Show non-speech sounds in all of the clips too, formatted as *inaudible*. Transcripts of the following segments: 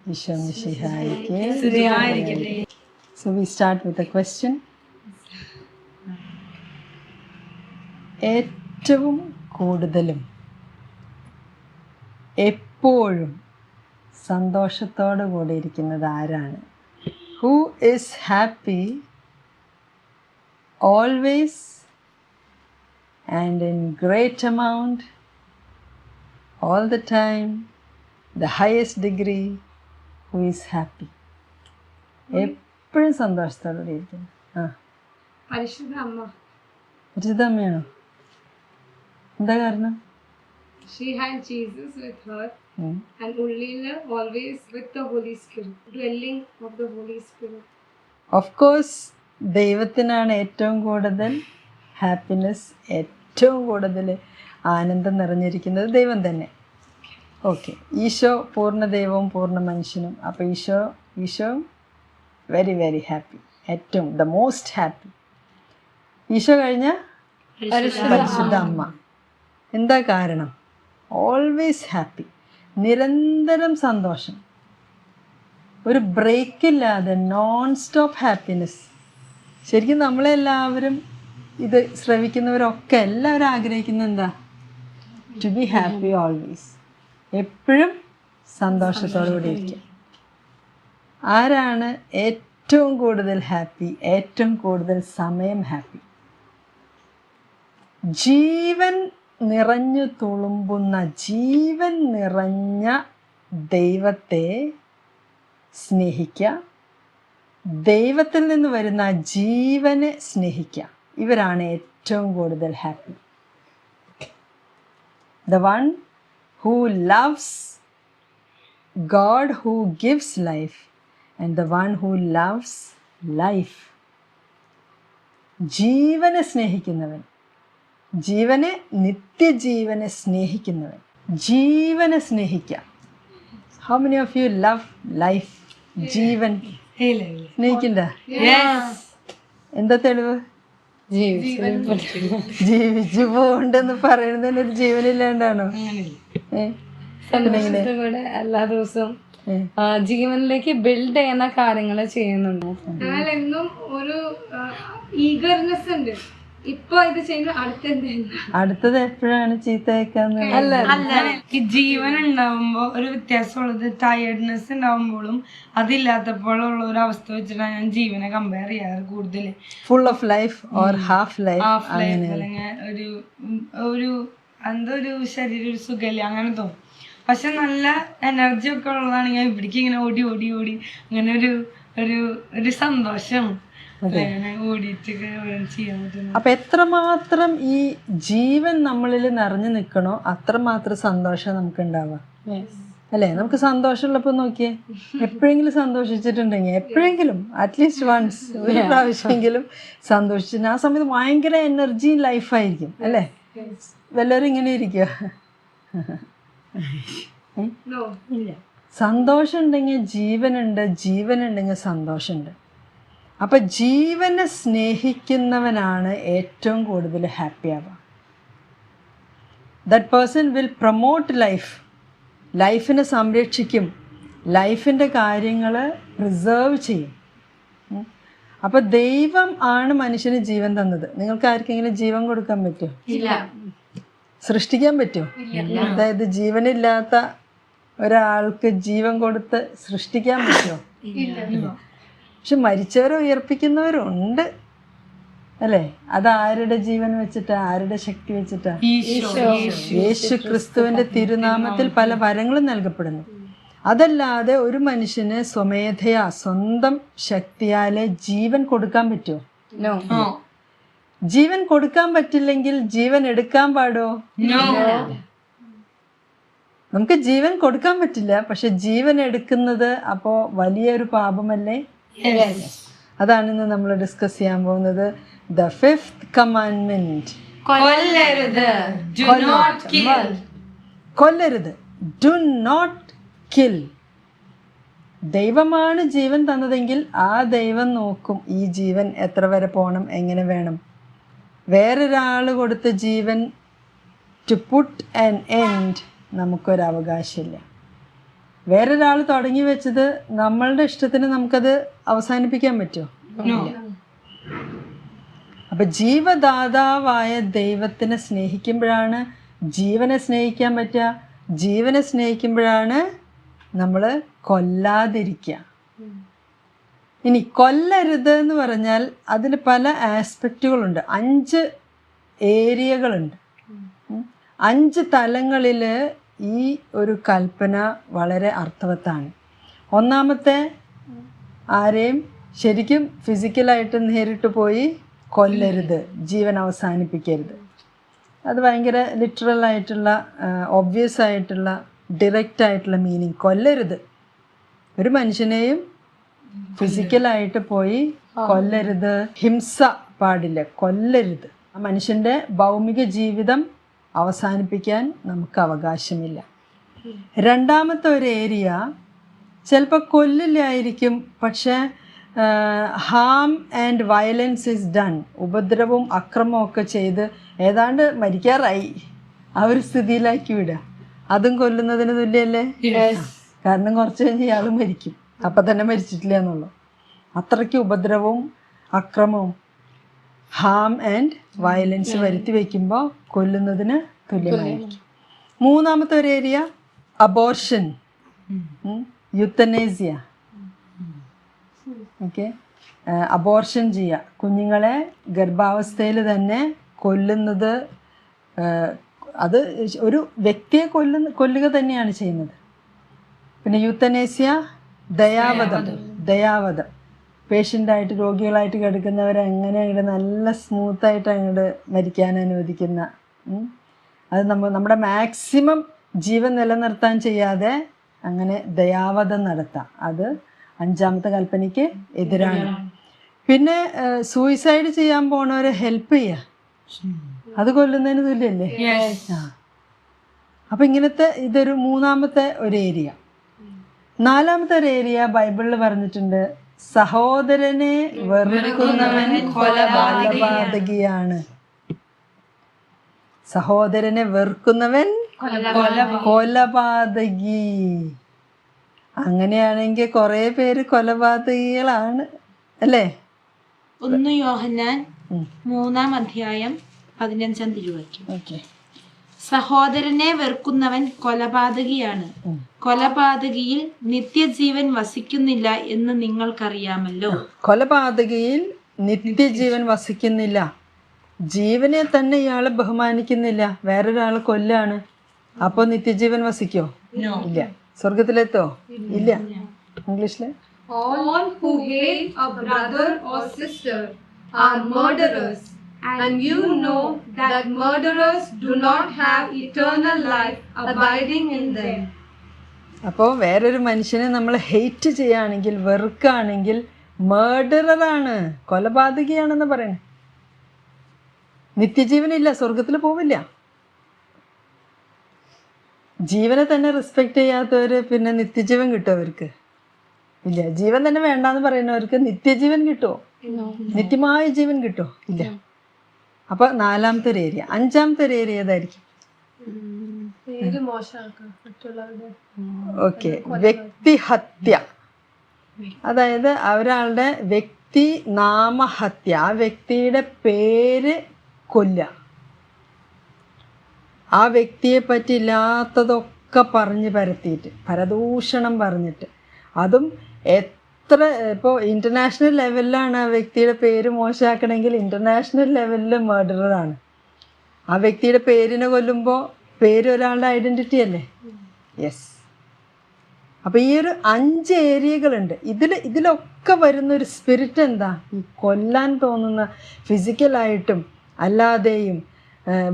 ഈശോ മിശിഹായിക്ക് so we start with a question ഏറ്റവും കൂടുതലും എപ്പോഴും സന്തോഷത്തോടു കൂടി ഇരിക്കുന്നത് ആരാണ്? Who is happy always and in great amount all the time the highest degree? Who is happy എപ്പോഴും സന്തോഷത്തോടെ ഇരിക്കുന്നു. ആ. പരിശുദ്ധ അമ്മ പരിചിത അമ്മയാണോ എന്താ കാരണം? She had Jesus with her ഉം. and Ullila always with the Holy Spirit, dwelling of the Holy Spirit. Of course ദൈവത്തിനാണ് ഏറ്റവും കൂടുതൽ ഹാപ്പിനെസ് ഏറ്റവും കൂടുതൽ ആനന്ദം നിറഞ്ഞിരിക്കുന്നത് ദൈവം തന്നെ. ഓക്കെ. ഈശോ പൂർണ ദൈവവും പൂർണ മനുഷ്യനും അപ്പോൾ Isho Isho very very happy ഏറ്റവും ദ മോസ്റ്റ് ഹാപ്പി ഈശോ കഴിഞ്ഞ പരിശുദ്ധ അമ്മ. എന്താ കാരണം? ഓൾവേസ് ഹാപ്പി നിരന്തരം സന്തോഷം. ഒരു ബ്രേക്ക് ഇല്ലാതെ നോൺ സ്റ്റോപ്പ് ഹാപ്പിനെസ് ശരിക്കും നമ്മളെല്ലാവരും ഇത് ശ്രവിക്കുന്നവരൊക്കെ എല്ലാവരും ആഗ്രഹിക്കുന്നത് എന്താ? ടു ബി ഹാപ്പി ഓൾവേസ് എപ്പോഴും സന്തോഷത്തോടു കൂടി ഇരിക്കുക ആരാണ് ഏറ്റവും കൂടുതൽ ഹാപ്പി? ഏറ്റവും കൂടുതൽ സമയം ഹാപ്പി? ജീവൻ നിറഞ്ഞു തുളുമ്പുന്ന ജീവൻ നിറഞ്ഞ ദൈവത്തെ സ്നേഹിക്കുക ദൈവത്തിൽ നിന്ന് വരുന്ന ജീവനെ സ്നേഹിക്കുക ഇവരാണ് ഏറ്റവും കൂടുതൽ happy. The one who loves God who gives life and the one who loves life. ജീവനെ സ്നേഹിക്കുന്നവൻ. ജീവനെ നിത്യജീവനെ സ്നേഹിക്കുന്നവൻ. ജീവനെ സ്നേഹിക്കാം. How many of you love life ജീവൻ. സ്നേഹിക്കണ്ട? എന്താ തെളിവ്? *laughs* ജീവിച്ചു പറയുന്നത് പറയുന്നതിന് ഒരു ജീവനില്ലാണ്ടാണോ? സന്തോഷത്തോടെ എല്ലാ ദിവസവും ആ, ജീവനിലേക്ക് ബിൽഡ് ചെയ്യുന്ന കാര്യങ്ങൾ ചെയ്യുന്നുണ്ട്. എന്നും ഒരു ഈഗർനെസ് ഉണ്ട്. ഇപ്പൊ ഇത് ചെയ്യുന്ന അടുത്ത എന്താ അടുത്തത് എപ്പോഴാണ് ചീത്ത അല്ല ജീവൻ ഉണ്ടാവുമ്പോ ഒരു വ്യത്യാസമുള്ളത് ടയർഡ്നെസ് ഉണ്ടാവുമ്പോഴും അതില്ലാത്തപ്പോഴുള്ള ഒരു അവസ്ഥ വെച്ചിട്ടാണ് ഞാൻ ജീവനെ കമ്പയർ ചെയ്യാറ് കൂടുതൽ. Full of life or half life half life അല്ലെങ്കിൽ ഒരു ഒരു എന്തോ ഒരു ശരീരം ഒരു സുഖമില്ല അങ്ങനെ തോന്നും. പക്ഷെ നല്ല എനർജി ഒക്കെ ഉള്ളതാണ് ഞാൻ ഇവിടേക്ക് ഇങ്ങനെ ഓടി ഓടി ഓടി. അങ്ങനെ ഒരു ഒരു ഒരു സന്തോഷം. അപ്പൊ എത്രമാത്രം ഈ ജീവൻ നമ്മളിൽ നിറഞ്ഞു നിൽക്കണോ അത്രമാത്രം സന്തോഷം നമുക്ക് ഉണ്ടാവാം അല്ലേ? നമുക്ക് സന്തോഷമുള്ളപ്പോൾ നോക്കിയേ എപ്പോഴെങ്കിലും സന്തോഷിച്ചിട്ടുണ്ടെങ്കിൽ എപ്പോഴെങ്കിലും അറ്റ്ലീസ്റ്റ് വൺസ് ഒരു പ്രാവശ്യമെങ്കിലും സന്തോഷിച്ചിട്ട് ആ സമയത്ത് ഭയങ്കര എനർജി ലൈഫായിരിക്കും അല്ലേ? വല്ലവരും ഇങ്ങനെ ഇരിക്കുക സന്തോഷം ഉണ്ടെങ്കിൽ ജീവനുണ്ട് ജീവനുണ്ടെങ്കിൽ സന്തോഷമുണ്ട്. അപ്പൊ ജീവനെ സ്നേഹിക്കുന്നവനാണ് ഏറ്റവും കൂടുതൽ ഹാപ്പി ആവുക. That person will promote life ലൈഫിനെ സംരക്ഷിക്കും. ലൈഫിന്റെ കാര്യങ്ങൾ പ്രിസേർവ് ചെയ്യും. അപ്പോൾ അപ്പൊ ദൈവം ആണ് മനുഷ്യന് ജീവൻ തന്നത്. നിങ്ങൾക്ക് ആർക്കെങ്കിലും ജീവൻ കൊടുക്കാൻ പറ്റുമോ സൃഷ്ടിക്കാൻ പറ്റുമോ അതായത് ജീവനില്ലാത്ത ഒരാൾക്ക് ജീവൻ കൊടുത്ത് സൃഷ്ടിക്കാൻ പറ്റുമോ പക്ഷെ മരിച്ചവരെ ഉയർപ്പിക്കുന്നവരുണ്ട്. അല്ലേ? അത് ആരുടെ ജീവൻ വെച്ചിട്ടാ ആരുടെ ശക്തി വെച്ചിട്ടാ? യേശു ക്രിസ്തുവിന്റെ തിരുനാമത്തിൽ പല വരങ്ങളും നൽകപ്പെടുന്നു. അതല്ലാതെ ഒരു മനുഷ്യന് സ്വമേധയാ സ്വന്തം ശക്തിയാലെ ജീവൻ കൊടുക്കാൻ പറ്റുമോ ജീവൻ കൊടുക്കാൻ പറ്റില്ലെങ്കിൽ ജീവൻ എടുക്കാൻ പാടോ? നമുക്ക് ജീവൻ കൊടുക്കാൻ പറ്റില്ല പക്ഷെ ജീവൻ എടുക്കുന്നത് അപ്പോ വലിയൊരു പാപമല്ലേ? അതാണ് ഇന്ന് നമ്മൾ ഡിസ്കസ് ചെയ്യാൻ പോകുന്നത് ദ ഫിഫ്ത് കമാൻഡ്മെന്റ് കൊല്ലരുത്. കൊല്ലരുത്. ഡു നോട്ട് കിൽ ദൈവമാണ് ജീവൻ തന്നതെങ്കിൽ ആ ദൈവം നോക്കും ഈ ജീവൻ എത്ര വരെ പോകണം എങ്ങനെ വേണം. വേറൊരാൾ കൊടുത്ത ജീവൻ ടു പുട്ട് ആൻ എൻഡ് നമുക്കൊരു അവകാശമില്ല വേറൊരാൾ തുടങ്ങി വെച്ചത് നമ്മളുടെ ഇഷ്ടത്തിന് നമുക്കത് അവസാനിപ്പിക്കാൻ പറ്റുമോ? അപ്പൊ ജീവദാതാവായ ദൈവത്തിനെ സ്നേഹിക്കുമ്പോഴാണ് ജീവനെ സ്നേഹിക്കാൻ പറ്റുക. ജീവനെ സ്നേഹിക്കുമ്പോഴാണ് നമ്മൾ കൊല്ലാതിരിക്കുക. ഇനി കൊല്ലരുത് എന്ന് പറഞ്ഞാൽ അതിന് പല ആസ്പെക്റ്റുകളുണ്ട്. അഞ്ച് ഏരിയകളുണ്ട്. അഞ്ച് തലങ്ങളിൽ ഈ ഒരു കൽപ്പന വളരെ അർത്ഥവത്താണ്. ഒന്നാമത്തെ ആരെയും ശരിക്കും ഫിസിക്കലായിട്ട് നേരിട്ട് പോയി കൊല്ലരുത് ജീവൻ അവസാനിപ്പിക്കരുത്. അത് ഭയങ്കര ലിറ്ററൽ ആയിട്ടുള്ള ഒബ്വിയസ് ആയിട്ടുള്ള ഡിറക്റ്റ് ആയിട്ടുള്ള മീനിങ് കൊല്ലരുത്. ഒരു മനുഷ്യനെയും ഫിസിക്കലായിട്ട് പോയി കൊല്ലരുത്. ഹിംസ പാടില്ല. കൊല്ലരുത്. ആ മനുഷ്യന്റെ ഭൗമിക ജീവിതം അവസാനിപ്പിക്കാൻ നമുക്ക് അവകാശമില്ല. രണ്ടാമത്തെ ഒരു ഏരിയ ചിലപ്പോൾ കൊല്ലില്ലായിരിക്കും പക്ഷേ harm and violence is done ഉപദ്രവവും അക്രമവും ഒക്കെ ചെയ്ത് ഏതാണ്ട് മരിക്കാറായി. ആ ഒരു സ്ഥിതിയിലാക്കി വിടുക. അതും കൊല്ലുന്നതിന് തുല്യല്ലേ കാരണം കുറച്ച് കഴിഞ്ഞ് ഇയാൾ മരിക്കും. അപ്പം തന്നെ മരിച്ചിട്ടില്ല എന്നുള്ളു. അത്രയ്ക്ക് ഉപദ്രവവും അക്രമവും ഹാം ആൻഡ് വയലൻസ് വരുത്തി വയ്ക്കുമ്പോൾ കൊല്ലുന്നതിന് തുല്യമായിരിക്കും. മൂന്നാമത്തെ ഒരു area abortion euthanasia okay abortion ചെയ്യുക. കുഞ്ഞുങ്ങളെ ഗർഭാവസ്ഥയിൽ തന്നെ കൊല്ലുന്നത് അത് ഒരു വ്യക്തിയെ കൊല്ലുന്ന കൊല്ലുക തന്നെയാണ് ചെയ്യുന്നത്. പിന്നെ യുത്തനേസിയ ദയാവധം. ദയാവധം. പേഷ്യന്റായിട്ട് രോഗികളായിട്ട് കിടക്കുന്നവരെ അങ്ങനെ അങ്ങോട്ട് നല്ല സ്മൂത്തായിട്ട് അങ്ങോട്ട് മരിക്കാൻ അനുവദിക്കുന്ന അത് നമ്മൾ നമ്മുടെ മാക്സിമം ജീവൻ നിലനിർത്താൻ ചെയ്യാതെ അങ്ങനെ ദയാവധം നടത്താം. അത് അഞ്ചാമത്തെ കൽപ്പനയ്ക്ക് എതിരാണ്. പിന്നെ സൂയിസൈഡ് ചെയ്യാൻ പോണവരെ ഹെൽപ്പ് ചെയ്യുക അത് കൊല്ലുന്നതിന് തുല്യല്ലേ? ആ. അപ്പം ഇങ്ങനത്തെ ഇതൊരു മൂന്നാമത്തെ ഒരു ഏരിയ നാലാമത്തെ ഒരു ഏരിയ ബൈബിളിൽ പറഞ്ഞിട്ടുണ്ട് സഹോദരനെ വെറുക്കുന്നവൻ കൊലപാതകിയാണ് സഹോദരനെ വെറുക്കുന്നവൻ കൊലപാതകി. അങ്ങനെയാണെങ്കിൽ കുറേ പേര് കൊലപാതകികളാണ് അല്ലേ? ഒന്ന് യോഹന്നാൻ. മൂന്നാം അധ്യായം പതിനഞ്ചാം തിരുവാക്യം ഓക്കെ. സഹോദരനെ വെറുക്കുന്നവൻ കൊലപാതകിയാണ്. കൊലപാതകിയിൽ നിത്യജീവൻ വസിക്കുന്നില്ല എന്ന് നിങ്ങൾക്കറിയാമല്ലോ. കൊലപാതകിയിൽ നിത്യജീവൻ വസിക്കുന്നില്ല. ജീവനെ തന്നെ ഇയാളെ ബഹുമാനിക്കുന്നില്ല. വേറൊരാളെ കൊല്ലാണ്. അപ്പോൾ നിത്യജീവൻ വസിക്കോ? ഇല്ല. സ്വർഗത്തിലെത്തോ ഇല്ല. ഇംഗ്ലീഷിൽ? All who hate a brother or sister are murderers, and you know that murderers do not have eternal life abiding in them. അപ്പോൾ വേറൊരു മനുഷ്യനെ നമ്മൾ ഹെയ്റ്റ് ചെയ്യുകയാണെങ്കിൽ വെറുക്കുകയാണെങ്കിൽ മേർഡറാണ് കൊലപാതകിയാണെന്ന് പറയണേ. നിത്യജീവനില്ല സ്വർഗത്തിൽ പോവില്ല. ജീവനെ തന്നെ റെസ്പെക്ട് ചെയ്യാത്തവർ പിന്നെ നിത്യജീവൻ കിട്ടും അവർക്ക്. ഇല്ല ജീവൻ തന്നെ വേണ്ടാന്ന് പറയുന്നവർക്ക് നിത്യജീവൻ കിട്ടുമോ? നിത്യമായ ജീവൻ കിട്ടുമോ? ഇല്ല. അപ്പൊ നാലാമത്തെ ഒരു ഏരിയ അഞ്ചാമത്തെ ഒരു ഏരിയ ഏതായിരിക്കും? ഓക്കെ. വ്യക്തിഹത്യ. അതായത് ഒരാളുടെ വ്യക്തി നാമഹത്യ. ആ വ്യക്തിയുടെ പേര് കൊല്ല ആ വ്യക്തിയെ പറ്റി ഇല്ലാത്തതൊക്കെ പറഞ്ഞ് പരത്തിയിട്ട് പരദൂഷണം പറഞ്ഞിട്ട്. അതും എത്ര ഇപ്പോൾ ഇന്റർനാഷണൽ ലെവലിലാണ് ആ വ്യക്തിയുടെ പേര് മോശമാക്കണമെങ്കിൽ ഇന്റർനാഷണൽ ലെവലിൽ മർഡറാണ് ആ വ്യക്തിയുടെ പേരിനെ കൊല്ലുമ്പോൾ പേര് ഒരാളുടെ ഐഡന്റിറ്റി അല്ലേ? യെസ് അപ്പോൾ ഈ ഒരു അഞ്ച് ഏരിയകളുണ്ട് ഇതിൽ ഇതിലൊക്കെ വരുന്ന ഒരു സ്പിരിറ്റ് എന്താ? ഈ കൊല്ലാൻ തോന്നുന്ന ഫിസിക്കലായിട്ടും അല്ലാതെയും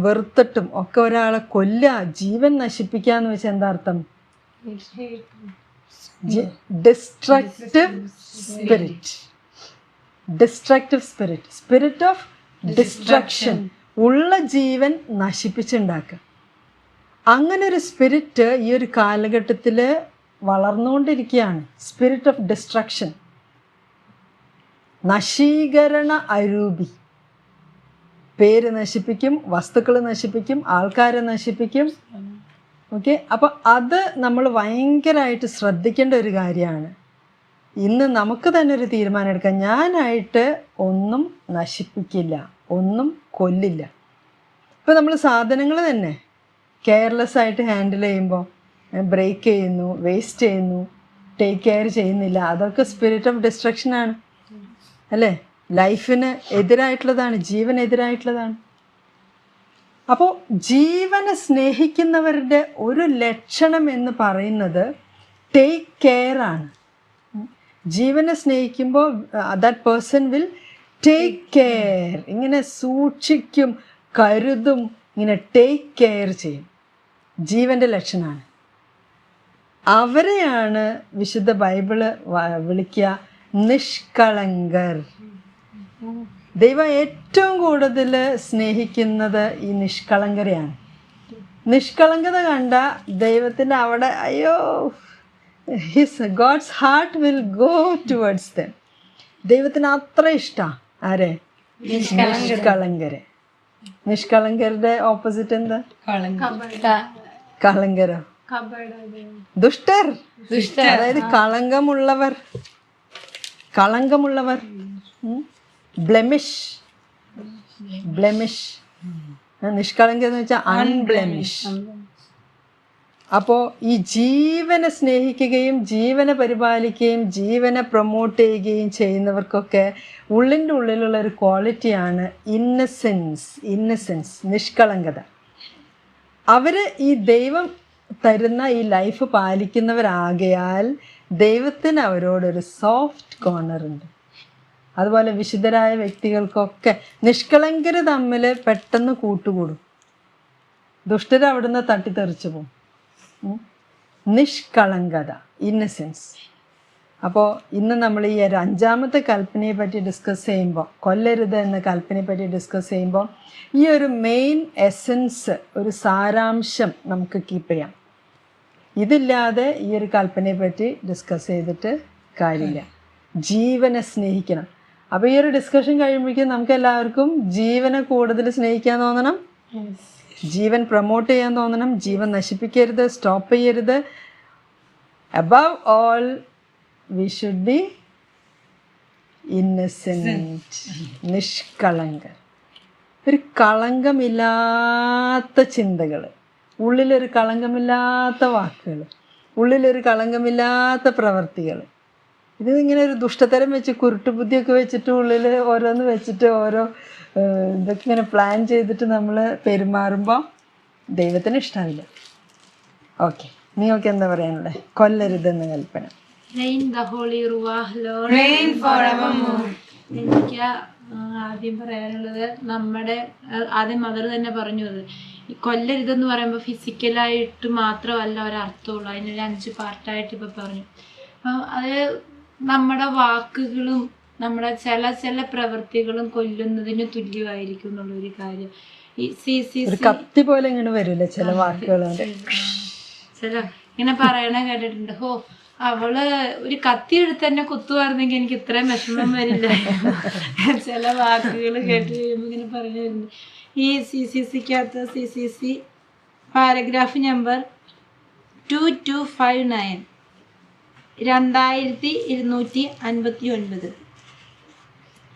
വെറുത്തിട്ടും ഒക്കെ ഒരാളെ കൊല്ലുക ജീവൻ നശിപ്പിക്കുക എന്ന് വെച്ചാൽ എന്താ അർത്ഥം? Destructive spirit destructive spirit spirit of destruction ഉള്ള ജീവൻ നശിപ്പിച്ചുണ്ടാക്കുക. അങ്ങനെ ഒരു സ്പിരിറ്റ് ഈ ഒരു കാലഘട്ടത്തിൽ വളർന്നുകൊണ്ടിരിക്കുകയാണ്. സ്പിരിറ്റ് ഓഫ് ഡിസ്ട്രക്ഷൻ നശീകരണ അരൂപി. പേര് നശിപ്പിക്കും വസ്തുക്കൾ നശിപ്പിക്കും ആൾക്കാരെ നശിപ്പിക്കും. ഓക്കെ? അപ്പോൾ അത് നമ്മൾ ഭയങ്കരമായിട്ട് ശ്രദ്ധിക്കേണ്ട ഒരു കാര്യമാണ്. ഇന്ന് നമുക്ക് തന്നെ ഒരു തീരുമാനം എടുക്കാം. ഞാനായിട്ട് ഒന്നും നശിപ്പിക്കില്ല. ഒന്നും കൊല്ലില്ല. ഇപ്പോൾ നമ്മൾ സാധനങ്ങൾ തന്നെ കെയർലെസ് ആയിട്ട് ഹാൻഡിൽ ചെയ്യുമ്പോൾ ബ്രേക്ക് ചെയ്യുന്നു വേസ്റ്റ് ചെയ്യുന്നു ടേക്ക് കെയർ ചെയ്യുന്നില്ല. അതൊക്കെ സ്പിരിറ്റ് ഓഫ് ഡിസ്ട്രക്ഷനാണ് അല്ലേ? ലൈഫിന് എതിരായിട്ടുള്ളതാണ് ജീവനെതിരായിട്ടുള്ളതാണ്. അപ്പോൾ ജീവനെ സ്നേഹിക്കുന്നവരുടെ ഒരു ലക്ഷണം എന്ന് പറയുന്നത് ടേക്ക് കെയർ ആണ്. ജീവനെ സ്നേഹിക്കുമ്പോൾ that person will take care ഇങ്ങനെ സൂക്ഷിക്കും കരുതും ഇങ്ങനെ ടേക്ക് കെയർ ചെയ്യും. ജീവന്റെ ലക്ഷണമാണ് അവരെയാണ് വിശുദ്ധ ബൈബിൾ വിളിക്കുക നിഷ്കളങ്കർ. ദൈവം ഏറ്റവും കൂടുതൽ സ്നേഹിക്കുന്നത് ഈ നിഷ്കളങ്കരെയാണ്. നിഷ്കളങ്കത കണ്ട ദൈവത്തിന്റെ അവിടെ അയ്യോ his God's heart will go towards them ദൈവത്തിന് അത്ര ഇഷ്ടമാണ് ആരെ? നിഷ്കളങ്കരെ. നിഷ്കളങ്കരുടെ ഓപ്പോസിറ്റ് എന്താ? കളങ്കരോ? ദുഷ്ടർ. അതായത് കളങ്കമുള്ളവർ. കളങ്കമുള്ളവർ. ബ്ലെമിഷ് ബ്ലെമിഷ് നിഷ്കളങ്ക എന്ന് വെച്ചാൽ അൺബ്ലെമിഷ് അപ്പോൾ ഈ ജീവനെ സ്നേഹിക്കുകയും ജീവനെ പരിപാലിക്കുകയും ജീവനെ പ്രൊമോട്ട് ചെയ്യുകയും ചെയ്യുന്നവർക്കൊക്കെ ഉള്ളിന്റെ ഉള്ളിലുള്ള ഒരു ക്വാളിറ്റിയാണ് ഇന്നസെൻസ് ഇന്നസെൻസ് നിഷ്കളങ്കത. അവർ ഈ ദൈവം തരുന്ന ഈ ലൈഫ് പാലിക്കുന്നവരാകയാൽ ദൈവത്തിന് അവരോടൊരു സോഫ്റ്റ് കോർണർ ഉണ്ട്. അതുപോലെ വിശുദ്ധരായ വ്യക്തികൾക്കൊക്കെ നിഷ്കളങ്കർ തമ്മിൽ പെട്ടെന്ന് കൂട്ടുകൂടും. ദുഷ്ടർ അവിടുന്ന് തട്ടിത്തെറിച്ചു പോകും. നിഷ്കളങ്കത ഇന്നസെൻസ് അപ്പോൾ ഇന്ന് നമ്മൾ ഈ ഒരു അഞ്ചാമത്തെ കൽപ്പനയെ പറ്റി ഡിസ്കസ് ചെയ്യുമ്പോൾ കൊല്ലരുത് എന്ന കൽപ്പനയെ പറ്റി ഡിസ്കസ് ചെയ്യുമ്പോൾ ഈ ഒരു മെയിൻ എസൻസ് ഒരു സാരാംശം നമുക്ക് കീപ്പ് ചെയ്യാം. ഇതില്ലാതെ ഈ ഒരു കൽപ്പനയെ പറ്റി ഡിസ്കസ് ചെയ്തിട്ട് കാര്യമില്ല. ജീവനെ സ്നേഹിക്കണം. അപ്പോൾ ഈ ഒരു ഡിസ്കഷൻ കഴിയുമ്പോഴേക്കും നമുക്ക് എല്ലാവർക്കും ജീവനെ കൂടുതൽ സ്നേഹിക്കാൻ തോന്നണം. ജീവൻ പ്രൊമോട്ട് ചെയ്യാൻ തോന്നണം. ജീവൻ നശിപ്പിക്കരുത് സ്റ്റോപ്പ് ചെയ്യരുത്. Above all we should be innocent നിഷ്കളങ്കർ. ഒരു കളങ്കമില്ലാത്ത ചിന്തകൾ. ഉള്ളിലൊരു കളങ്കമില്ലാത്ത വാക്കുകൾ. ഉള്ളിലൊരു കളങ്കമില്ലാത്ത പ്രവർത്തികൾ. ഇത് ഇങ്ങനെ ഒരു ദുഷ്ടതരം വെച്ച് കുരുട്ട് ബുദ്ധിയൊക്കെ വെച്ചിട്ട് ഉള്ളിൽ ഓരോന്ന് വെച്ചിട്ട് ഓരോ ഇതൊക്കെ ഇങ്ങനെ പ്ലാൻ ചെയ്തിട്ട് നമ്മൾ പെരുമാറുമ്പോൾ ദൈവത്തിന് ഇഷ്ടമില്ല ഓക്കെ നിങ്ങൾക്ക് എന്താ പറയാനുള്ളത് കൊല്ലരുതെന്ന് കൽപ്പന. Rain the holy ruach, Lord. Rain forevermore. എനിക്ക് ആദ്യം പറയാനുള്ളത് നമ്മുടെ ആദ്യം മദർ തന്നെ പറഞ്ഞു അത് ഈ കൊല്ലരുതെന്ന് പറയുമ്പോൾ ഫിസിക്കലായിട്ട് മാത്രമല്ല ഒരർത്ഥമുള്ളൂ. അതിനൊരു അഞ്ച് പാർട്ടായിട്ട് ഇപ്പം പറഞ്ഞു. അപ്പം അത് നമ്മുടെ വാക്കുകളും നമ്മുടെ ചില ചില പ്രവൃത്തികളും കൊല്ലുന്നതിന് തുല്യമായിരിക്കും എന്നുള്ളൊരു കാര്യം. ഈ സി സി കത്തി പോലെ ഇങ്ങനെ വരില്ല ചില വാക്കുകൾ ചില ഇങ്ങനെ പറയണ കേട്ടിട്ടുണ്ട്. ഹോ അവൾ ഒരു കത്തി എടുത്ത് തന്നെ കുത്തുവായിരുന്നെങ്കിൽ എനിക്ക് ഇത്രയും വിഷമം വരില്ല. ചില വാക്കുകൾ കേട്ട് കഴിയുമ്പോൾ ഇങ്ങനെ പറഞ്ഞു വരുന്നുണ്ട് ഈ C C സിക്കകത്ത് C C C paragraph number two two five nine രണ്ടായിരത്തി ഇരുന്നൂറ്റി അൻപത്തി ഒൻപത്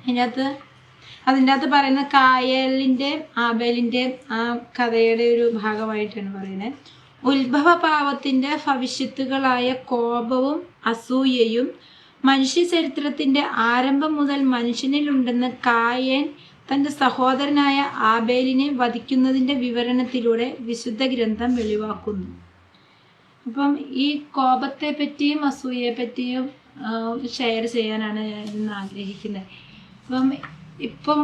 അതിനകത്ത് അതിന്റെ അകത്ത് പറയുന്ന കായലിന്റെ ആബേലിന്റെ ആ കഥയുടെ ഒരു ഭാഗമായിട്ടാണ് പറയുന്നത്. ഉത്ഭവപാവത്തിന്റെ ഭവിഷ്യത്തുകളായ കോപവും അസൂയയും മനുഷ്യ ചരിത്രത്തിന്റെ ആരംഭം മുതൽ മനുഷ്യനിലുണ്ടെന്ന് കായൻ തന്റെ സഹോദരനായ ആബേലിനെ വധിക്കുന്നതിന്റെ വിവരണത്തിലൂടെ വിശുദ്ധ ഗ്രന്ഥം വെളിവാക്കുന്നു. അപ്പം ഈ കോപത്തെ പറ്റിയും അസൂയയെ പറ്റിയും ഷെയർ ചെയ്യാനാണ് ഞാൻ ഇന്ന് ആഗ്രഹിക്കുന്നത് അപ്പം ഇപ്പം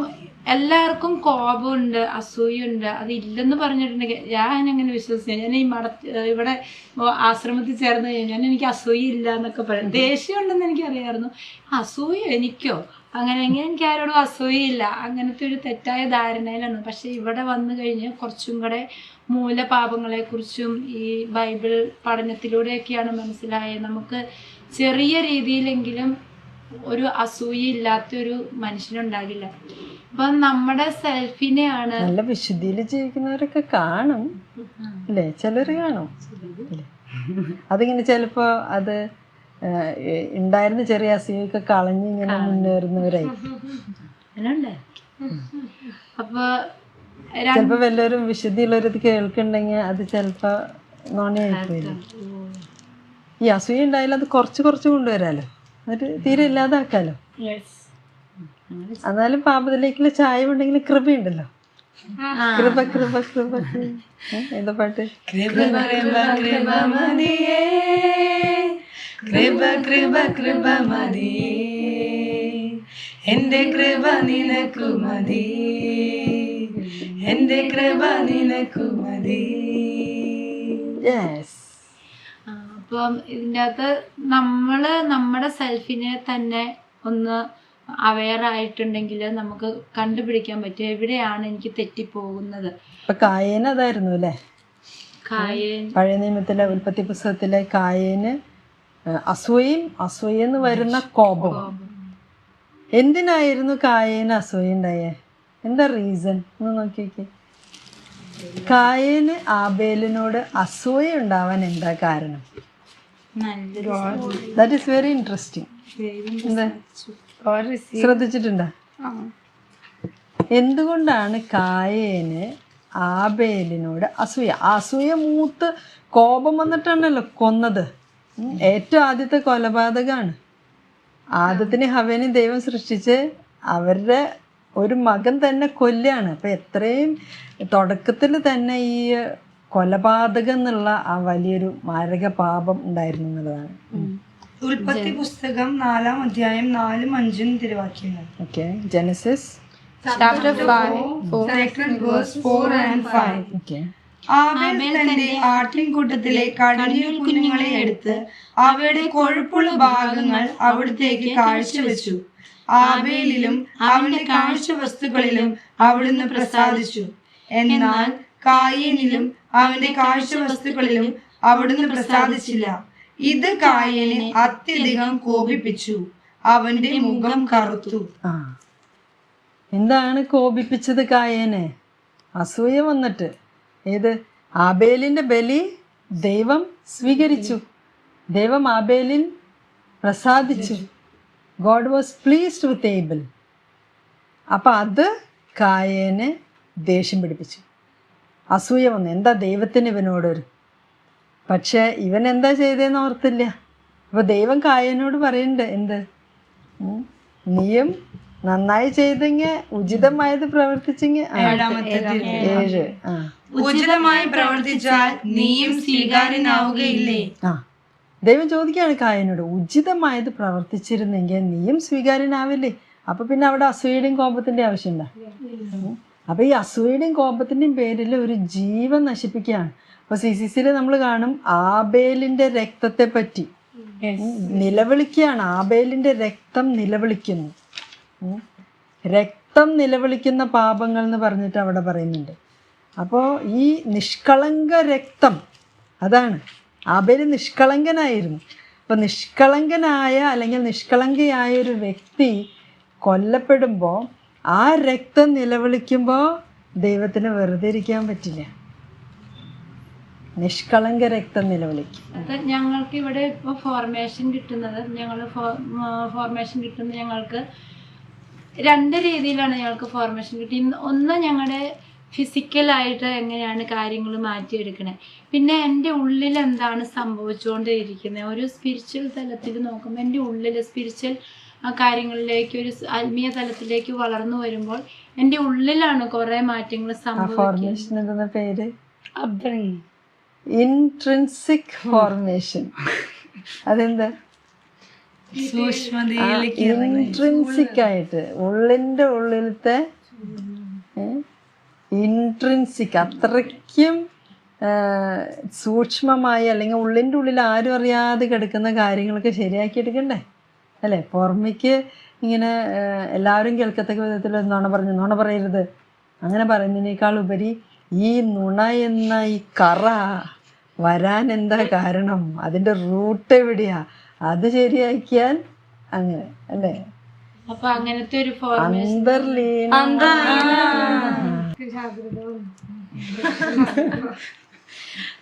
എല്ലാവർക്കും കോപമുണ്ട് അസൂയുണ്ട് അതില്ലെന്ന് പറഞ്ഞിട്ടുണ്ടെങ്കിൽ ഞാൻ അങ്ങനെ വിശ്വസിച്ചു ഞാൻ ഈ മട ഇവിടെ ആശ്രമത്തിൽ ചേർന്ന് കഴിഞ്ഞാൽ എനിക്ക് അസൂയ ഇല്ല എന്നൊക്കെ പറയാം. ദേഷ്യം ഉണ്ടെന്ന് എനിക്കറിയാമായിരുന്നു. അസൂയ എനിക്കോ? അങ്ങനെയെങ്കിൽ എനിക്ക് ആരോടും അസൂയയില്ല. അങ്ങനത്തെ ഒരു തെറ്റായ ധാരണയിലാണ്. പക്ഷെ ഇവിടെ വന്നു കഴിഞ്ഞ് കുറച്ചും കൂടെ മൂലപാപങ്ങളെക്കുറിച്ചും ഈ ബൈബിൾ പഠനത്തിലൂടെയൊക്കെയാണ് മനസ്സിലായത്. നമുക്ക് ചെറിയ രീതിയിലെങ്കിലും ഒരു അസൂയ ഇല്ലാത്ത ഒരു മനുഷ്യനുണ്ടാകില്ല. അപ്പൊ നമ്മുടെ സെൽഫിനെയാണ് നല്ല വിശുദ്ധിയിൽ ജീവിക്കുന്നവരൊക്കെ കാണും. അല്ലേ? ചിലർ കാണും. അതിങ്ങനെ ചിലപ്പോ അത് ഉണ്ടായിരുന്ന ചെറിയ അസുഖമൊക്കെ കളഞ്ഞ് ഇങ്ങനെ മുന്നേറുന്നവരായി. അപ്പൊ ചിലപ്പോ വല്ലവരും വിശുദ്ധിയുള്ളവരത് കേൾക്കുന്നുണ്ടെങ്കിൽ അത് ചിലപ്പോ നോണയായിപ്പോയില്ല? ഈ അസൂയ ഉണ്ടായാലും അത് കുറച്ച് കുറച്ച് കൊണ്ടുവരാലോ? എന്നിട്ട് തീരെ ഇല്ലാതാക്കാലോ? എന്നാലും പാപത്തിലേക്കുള്ള ചായ ഉണ്ടെങ്കിൽ കൃപയുണ്ടല്ലോ കൃപ കൃപ കൃപ ഏതാ പാട്ട്? കൃപ കൃപ കൃപ മതിയേ. കൃപ കൃപ കൃപ എന്റെ കൃപ നിനക്കു മതി. എന്റെ കൃപ നിനക്കു മതി. യെസ് അപ്പം ഇതിന്റെ അകത്ത് നമ്മൾ നമ്മുടെ സെൽഫിനെ തന്നെ ഒന്ന് അവെയർ ആയിട്ടുണ്ടെങ്കിൽ നമുക്ക് കണ്ടുപിടിക്കാൻ പറ്റും. എവിടെയാണ് എനിക്ക് തെറ്റിപ്പോകുന്നത്? കായനതായിരുന്നു കായേന് അതായിരുന്നു അല്ലേ? പഴയ നിയമത്തിലെ ഉൽപ്പത്തി പുസ്തകത്തിലെ കായേന് അസൂയയും അസൂയെന്ന് വരുന്ന കോപം എന്തിനായിരുന്നു കായേന് അസൂയ ഉണ്ടായേ? എന്താ റീസൺ ഒന്ന് നോക്കി നോക്കി. കായേന് ആബേലിനോട് അസൂയ ഉണ്ടാവാൻ എന്താ കാരണം? ദാറ്റ് ഈസ് വെരി ഇൻട്രസ്റ്റിംഗ് ശ്രദ്ധിച്ചിട്ടുണ്ടോ? എന്തുകൊണ്ടാണ് കായേന് ആബേലിനോട് അസൂയ? അസൂയ മൂത്ത് കോപം വന്നിട്ടാണല്ലോ കൊന്നത്. ഏറ്റവും ആദ്യത്തെ കൊലപാതകമാണ് ആദ്യത്തിന് ഹവേനെ ദൈവം സൃഷ്ടിച്ച് അവരുടെ ഒരു മകൻ തന്നെ കൊല്ലാണ്. അപ്പം എത്രയും തുടക്കത്തിൽ തന്നെ ഈ കൊലപാതകം എന്നുള്ള ആ വലിയൊരു മാരക പാപം ഉണ്ടായിരുന്നു എന്നുള്ളതാണ്. ഉൽപ്പത്തി പുസ്തകം നാലാം അധ്യായം നാലും അഞ്ചും തിരുവാക്യങ്ങൾ. ഓക്കെ. ജനസിസ്? ൂട്ടത്തിലെ 5, Selected verse 4 and 5. Okay. Abel തന്റെ ആട്ടിൻകൂട്ടത്തിലെ കടലിൽ കുഞ്ഞുങ്ങളെ എടുത്ത് അവയുടെ കൊഴുപ്പുള്ള ഭാഗങ്ങൾ അവിടത്തേക്ക് കാഴ്ചവെച്ചു. ആബേലിലും അവന്റെ കാഴ്ച വസ്തുക്കളിലും അവിടുന്ന് പ്രസാദിച്ചു. എന്നാൽ കായേനിലും അവന്റെ കാഴ്ച വസ്തുക്കളിലും അവിടുന്ന് പ്രസാദിച്ചില്ല. ഇത് കായേനെ അത്യധികം കോപിപ്പിച്ചു. അവന്റെ മുഖം കറുത്തു. എന്താണ് കോപിപ്പിച്ചത് കായേനെ അസൂയ വന്നിട്ട്. ഏത്? ആബേലിന്റെ ബലി ദൈവം സ്വീകരിച്ചു. ദൈവം ആബേലിൽ പ്രസാദിച്ചു. God was pleased with Abel അപ്പം അത് കായേനെ ദേഷ്യം പിടിപ്പിച്ചു. അസൂയ വന്നു. എന്താ ദൈവത്തിന് ഇവനോടൊരു പക്ഷേ ഇവൻ എന്താ ചെയ്തതെന്ന് ഓർത്തില്ല. അപ്പോൾ ദൈവം കായനോട് പറയുന്നുണ്ട് എന്ത്? നീയും നന്നായി ചെയ്തെങ്കിൽ ഉചിതമായത് പ്രവർത്തിച്ചെങ്കിൽ ഏഴ് ആ. ഉചിതമായി പ്രവർത്തിച്ചാൽ നീയും സ്വീകാര്യനാവുകയില്ലേ? ആ. ദൈവം ചോദിക്കുകയാണ് കായനോട് ഉചിതമായത് പ്രവർത്തിച്ചിരുന്നെങ്കിൽ നീയും സ്വീകാര്യനാവില്ലേ? അപ്പൊ പിന്നെ അവിടെ അസൂയയുടെയും കോപത്തിന്റെ ആവശ്യമുണ്ടോ ഉം. അപ്പൊ ഈ അസൂയയുടെയും കോപത്തിന്റെയും പേരിൽ ഒരു ജീവൻ നശിപ്പിക്കുകയാണ്. അപ്പൊ സി സി സിയിൽ നമ്മൾ കാണും ആബേലിന്റെ രക്തത്തെ പറ്റി. നിലവിളിക്കുകയാണ്. ആബേലിന്റെ രക്തം നിലവിളിക്കുന്നു. രക്തം നിലവിളിക്കുന്ന പാപങ്ങൾ എന്ന് പറഞ്ഞിട്ട് അവിടെ പറയുന്നുണ്ട്. അപ്പോൾ ഈ നിഷ്കളങ്ക രക്തം അതാണ്. ആബേൽ നിഷ്കളങ്കനായിരുന്നു. അപ്പോൾ നിഷ്കളങ്കനായ അല്ലെങ്കിൽ നിഷ്കളങ്കയായ ഒരു വ്യക്തി കൊല്ലപ്പെടുമ്പോൾ ആ രക്തം നിലവിളിക്കുമ്പോൾ ദൈവത്തിന് വെറുതെ ഇരിക്കാൻ പറ്റില്ല. നിഷ്കളങ്ക രക്തം നിലവിളിക്കും. ഞങ്ങൾക്ക് ഇവിടെ ഇപ്പോൾ ഫോർമേഷൻ കിട്ടുന്നത് ഞങ്ങൾ ഫോർമേഷൻ കിട്ടുന്ന ഞങ്ങൾക്ക് രണ്ട് രീതിയിലാണ് ഞങ്ങൾക്ക് ഫോർമേഷൻ കിട്ടി. ഒന്ന് ഞങ്ങളുടെ ഫിസിക്കലായിട്ട് എങ്ങനെയാണ് കാര്യങ്ങൾ മാറ്റിയെടുക്കണേ. പിന്നെ എന്റെ ഉള്ളിൽ എന്താണ് സംഭവിച്ചുകൊണ്ടിരിക്കുന്നത് ഒരു സ്പിരിച്വൽ തലത്തിൽ നോക്കുമ്പോൾ എന്റെ ഉള്ളിൽ സ്പിരിച്വൽ കാര്യങ്ങളിലേക്ക് ഒരു ആത്മീയ തലത്തിലേക്ക് വളർന്നു വരുമ്പോൾ എന്റെ ഉള്ളിലാണ് കുറേ മാറ്റങ്ങൾ സംഭവിക്കുന്നത്. ഫോർമേഷൻ പേര്? ഇൻട്രിൻസിക് ഫോർമേഷൻ അതെന്താ? ഇൻട്രിൻസിക് ആയിട്ട് ഉള്ളിന്റെ ഉള്ളിലത്തെ ഇൻട്രിൻസിക് അത്രയ്ക്കും സൂക്ഷ്മമായി അല്ലെങ്കിൽ ഉള്ളിന്റെ ഉള്ളിൽ ആരും അറിയാതെ കിടക്കുന്ന കാര്യങ്ങളൊക്കെ ശരിയാക്കി എടുക്കണ്ടേ? അല്ലേ? പുറമേക്ക് ഇങ്ങനെ എല്ലാവരും കേൾക്കത്തക്ക വിധത്തിൽ നുണ പറഞ്ഞു നുണ പറയരുത്? അങ്ങനെ പറയുന്നതിനേക്കാൾ ഉപരി ഈ നുണ എന്ന ഈ കറ വരാൻ എന്താ കാരണം? അതിന്റെ റൂട്ട് എവിടെയാ? അത് ശരിയാക്കിയാൽ അങ്ങനെ അല്ലേ? അപ്പൊ അങ്ങനത്തെ ഒരു അന്തർലീന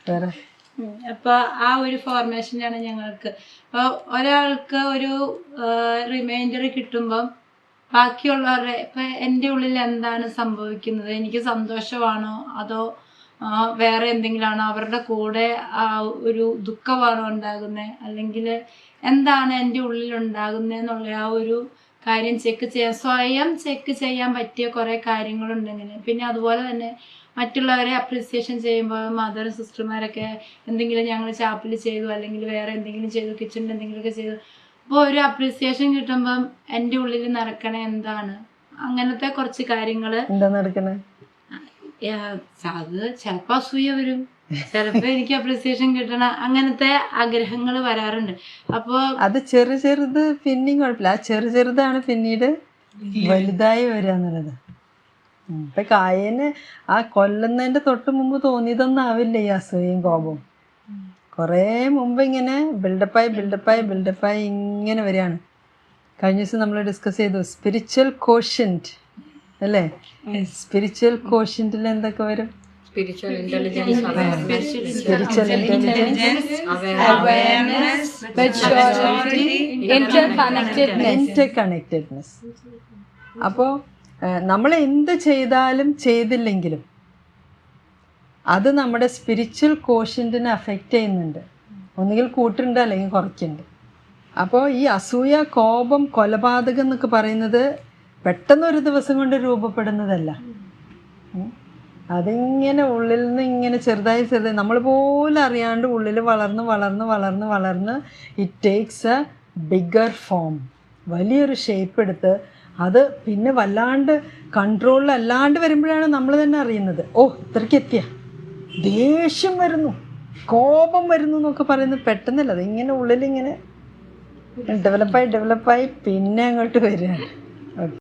വേറെ. അപ്പോൾ ആ ഒരു ഫോർമേഷനാണ് ഞങ്ങൾക്ക്. അപ്പോൾ ഒരാൾക്ക് ഒരു റിമൈൻഡർ കിട്ടുമ്പം ബാക്കിയുള്ളവരുടെ ഇപ്പം എന്റെ ഉള്ളിൽ എന്താണ് സംഭവിക്കുന്നത്? എനിക്ക് സന്തോഷമാണോ? അതോ വേറെ എന്തെങ്കിലും ആണോ അവരുടെ കൂടെ ആ ഒരു ദുഃഖമാണോ ഉണ്ടാകുന്നത് അല്ലെങ്കിൽ എന്താണ് എന്റെ ഉള്ളിൽ ഉണ്ടാകുന്നതെന്നുള്ള ആ ഒരു കാര്യം ചെക്ക് ചെയ്യാൻ സ്വയം ചെക്ക് ചെയ്യാൻ പറ്റിയ കുറേ കാര്യങ്ങളുണ്ടെങ്കിൽ പിന്നെ അതുപോലെ തന്നെ മറ്റുള്ളവരെ അപ്രിസിയേഷൻ ചെയ്യുമ്പോൾ മദർ സിസ്റ്റർമാരൊക്കെ എന്തെങ്കിലും ഞങ്ങൾ ചാപ്പിൽ ചെയ്തു അല്ലെങ്കിൽ വേറെ എന്തെങ്കിലും ചെയ്തു കിച്ചണിൽ എന്തെങ്കിലുമൊക്കെ ചെയ്തു. അപ്പോൾ ഒരു അപ്രിസിയേഷൻ കിട്ടുമ്പം എന്റെ ഉള്ളിൽ നടക്കണ എന്താണ്? അങ്ങനത്തെ കുറച്ച് കാര്യങ്ങൾ എന്താ നടക്കണേ? അത് ചിലപ്പോൾ അസൂയ വരും. ചിലപ്പോ എനിക്ക് അപ്രിസിയേഷൻ കിട്ടണ അങ്ങനത്തെ ആഗ്രഹങ്ങൾ വരാറുണ്ട്. അപ്പോ അത് ചെറു ചെറുത് പിന്നെയും കുഴപ്പമില്ല. ആ ചെറു ചെറുതാണ് പിന്നീട് വലുതായി വരിക എന്നുള്ളത് ഉം. ഇപ്പൊ കായന് ആ കൊല്ലുന്നതിന്റെ തൊട്ട് മുമ്പ് തോന്നിയതൊന്നും ആവില്ല ഈ അസൂയയും കോപവും. കുറേ മുമ്പ് ഇങ്ങനെ ബിൽഡപ്പായി ബിൽഡപ്പായി ബിൽഡപ്പായി ഇങ്ങനെ വരികയാണ്. കഴിഞ്ഞ ദിവസം നമ്മൾ ഡിസ്കസ് ചെയ്തു സ്പിരിച്വൽ കോഷ്യന്റ് അല്ലേ? സ്പിരിച്വൽ കോഷ്യന്റിൽ എന്തൊക്കെ വരും? Spiritual intelligence, awareness, spiritual intelligence അപ്പോൾ നമ്മൾ എന്ത് ചെയ്താലും ചെയ്തില്ലെങ്കിലും അത് നമ്മുടെ സ്പിരിച്വൽ കോഷ്യന്റിനെ അഫക്റ്റ് ചെയ്യുന്നുണ്ട്. ഒന്നുകിൽ കൂട്ടുണ്ട് അല്ലെങ്കിൽ കുറയ്ക്കുന്നുണ്ട്. അപ്പോൾ ഈ അസൂയ കോപം കൊലപാതകം എന്നൊക്കെ പറയുന്നത് പെട്ടെന്ന് ഒരു ദിവസം കൊണ്ട് രൂപപ്പെടുന്നതല്ല. അതിങ്ങനെ ഉള്ളിൽ നിന്ന് ഇങ്ങനെ ചെറുതായി ചെറുതായി നമ്മൾ പോലും അറിയാണ്ട് ഉള്ളിൽ വളർന്ന് വളർന്ന് വളർന്ന് വളർന്ന് it takes a bigger form വലിയൊരു ഷേപ്പ് എടുത്ത് അത് പിന്നെ വല്ലാണ്ട് കൺട്രോളിൽ അല്ലാണ്ട് വരുമ്പോഴാണ് നമ്മൾ തന്നെ അറിയുന്നത്. ഓ ഇത്രയ്ക്ക് എത്തിയ. ദേഷ്യം വരുന്നു. കോപം വരുന്നു എന്നൊക്കെ പറയുന്നത് പെട്ടെന്നല്ല. അത് ഇങ്ങനെ ഉള്ളിൽ ഇങ്ങനെ ഡെവലപ്പായി ഡെവലപ്പായി പിന്നെ അങ്ങോട്ട് വരികയാണ്.